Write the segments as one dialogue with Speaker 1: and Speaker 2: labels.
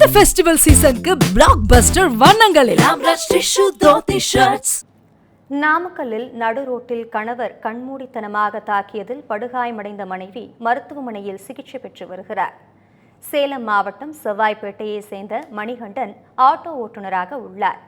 Speaker 1: இந்த ஃபெஸ்டிவல் சீசனுக்கு பிளாக் பஸ்டர் வண்ணங்களில்.
Speaker 2: நாமக்கல்லில் நடு ரோட்டில் கணவர் கண்மூடித்தனமாக தாக்கியதில் படுகாயமடைந்த மனைவி மருத்துவமனையில் சிகிச்சை பெற்று வருகிறார். சேலம் மாவட்டம் செவ்வாய்ப்பேட்டையை சேர்ந்த மணிகண்டன் ஆட்டோ ஓட்டுநராக உள்ளார்.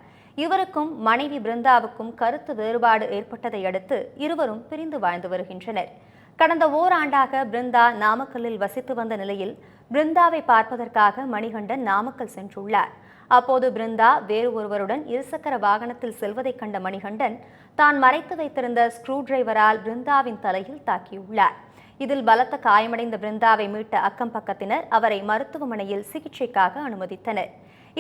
Speaker 2: இவருக்கும் மனைவி பிருந்தாவுக்கும் கருத்து வேறுபாடு ஏற்பட்டதை அடுத்து இருவரும் பிரிந்து வாழ்ந்து வருகின்றனர். கடந்த ஓராண்டாக பிருந்தா நாமக்கல்லில் வசித்து வந்த நிலையில் பிருந்தாவை பார்ப்பதற்காக மணிகண்டன் நாமக்கல் சென்றுள்ளார். அப்போது பிருந்தா வேறு ஒருவருடன் இருசக்கர வாகனத்தில் செல்வதைக் கண்ட மணிகண்டன் தான் மறைத்து வைத்திருந்த ஸ்க்ரூ டிரைவரால் பிருந்தாவின் தலையில் தாக்கியுள்ளார். இதில் பலத்த காயமடைந்த பிருந்தாவை மீட்ட அக்கம் பக்கத்தினர் அவரை மருத்துவமனையில் சிகிச்சைக்காக அனுமதித்தனர்.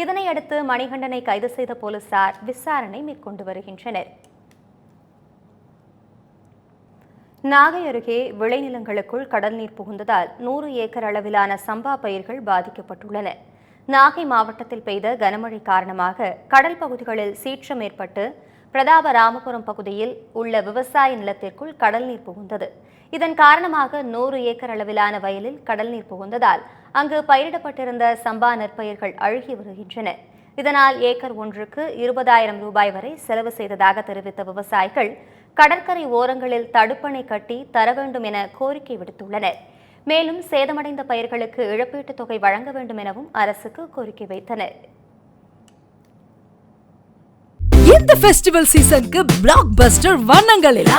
Speaker 2: இதனையடுத்து மணிகண்டனை கைது செய்த போலீசார் விசாரணை மேற்கொண்டு வருகின்றனர். நாகை அருகே விளைநிலங்களுக்குள் கடல் நீர் புகுந்ததால் நூறு ஏக்கர் அளவிலான சம்பா பயிர்கள் பாதிக்கப்பட்டுள்ளன. நாகை மாவட்டத்தில் பெய்த கனமழை காரணமாக கடல் பகுதிகளில் சீற்றம் ஏற்பட்டு பிரதாப ராமபுரம் பகுதியில் உள்ள விவசாய நிலத்திற்குள் கடல் நீர் புகுந்தது. இதன் காரணமாக நூறு ஏக்கர் அளவிலான வயலில் கடல் நீர் புகுந்ததால் அங்கு பயிரிடப்பட்டிருந்த சம்பா நெற்பயிர்கள் அழுகி வருகின்றன. இதனால் ஏக்கர் ஒன்றுக்கு இருபதாயிரம் ரூபாய் வரை செலவு செய்ததாக தெரிவித்த விவசாயிகள் கடற்கரை ஓரங்களில் தடுப்பணை கட்டி தர வேண்டும் என கோரிக்கை விடுத்துள்ளனர். மேலும் சேதமடைந்த பயிர்களுக்கு இழப்பீட்டுத் தொகை வழங்க வேண்டும் எனவும் அரசுக்கு கோரிக்கை வைத்தனர்.
Speaker 1: இந்த ஃபெஸ்டிவல் சீசனுக்கு பிளாக் பஸ்டர் வண்ணங்களில்